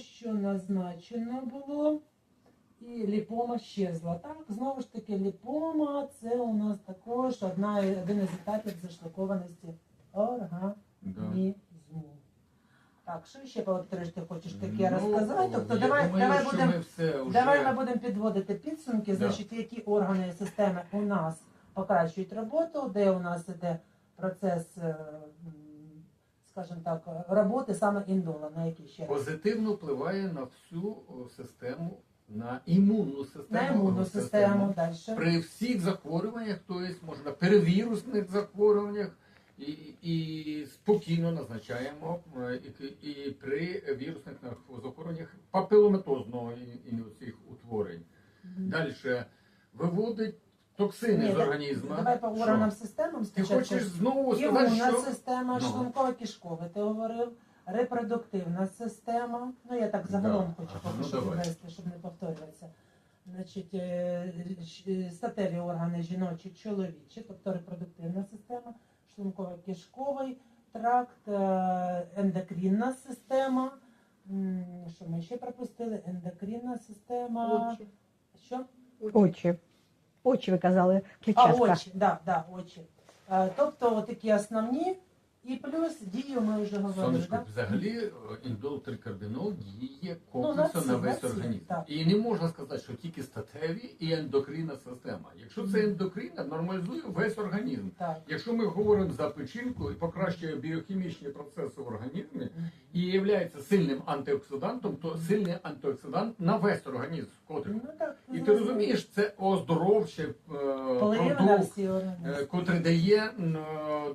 що назначено було. І ліпома щезла. Так, знову ж таки, ліпома це у нас також одна, один із етапів зашлакованості організму. Да. Так, що ще Павло ти хочеш таке Ну, розказати? Тобто давай, думаю, давай будемо вже... Давай ми будемо підводити підсумки, Да. значить, які органи і системи у нас покращують роботу, де у нас іде процес, е, скажімо так, роботи саме індола, на які ще позитивно впливає на всю систему, на імунну систему. на імунну систему далі. При всіх захворюваннях, тобто можна перевірусних захворюваннях, і, і спокійно назначаємо е, і, і при вірусних захворюваннях папілометозного і, і цих утворень. Далі виводить токсини Ні, з організму. Давай по органам системам Ти спочатку. хочеш знову сказати, Імунна що система, Ну. шлунково-кишкова, ти говорив, репродуктивна система. Ну я так загалом Да. хочу Ага, поки ну, що давай. підвести, щоб не повторюватися. Значить, е, щ- статеві органи жіночі, чоловічі, тобто репродуктивна система, шлунково-кишковий тракт, е, ендокринна система. М, Що ми ще пропустили? Ендокринна система. Очі. Що? Очі. Очі ви казали, А, клітчатка. очі, да, да, очі. Е, Тобто такі основні, і плюс дію ми вже говорили. Сонечко, Да? взагалі е, індол-трикардинол діє Ну, на комплексно всі, на весь організм. так. І не можна сказати, що тільки статеві і ендокринна система. Якщо це ендокринна, нормалізує весь організм. Так. Якщо ми говоримо за печінку і покращує біохімічні процеси в організмі і є сильним антиоксидантом, то сильний антиоксидант на весь організм вкотре. Ну, так, І ти розумієш, це оздоровчий е, продукт, е, котрий дає е,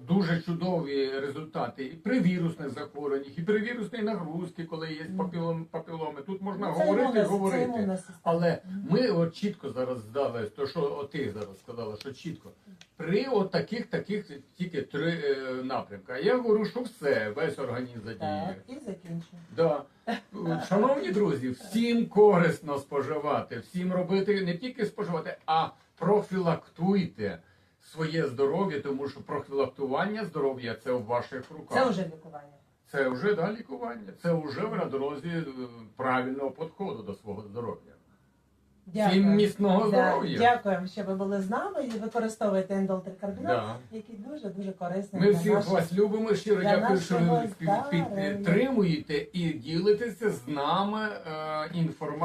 дуже чудові результати і при вірусних захворюваннях, і при вірусної нагрузки, коли є папілом, папіломи. Тут можна Ну, це говорити і імунна- це говорити. Але ми от чітко зараз здали, то що от ти зараз сказала, що чітко. При от таких таких тільки три е, напрямки. А я говорю, що все, весь організм задіє. Так, і закінчимо. Да. Шановні друзі, всім корисно споживати, всім робити не тільки споживати, а профілактуйте своє здоров'я, тому що профілактування здоров'я це в ваших руках. Це вже лікування. Це вже да, лікування. Це вже ви на дорозі е, правильного підходу до свого здоров'я. Всім міцного Да, здоров'я. Дякуємо, що ви були з нами і використовуєте ендолтрикардинол, Да. який дуже дуже корисний. Ми для всіх наших- вас любимо. Щиро для дякую, що ви підтримуєте і ділитеся з нами е, інформацією.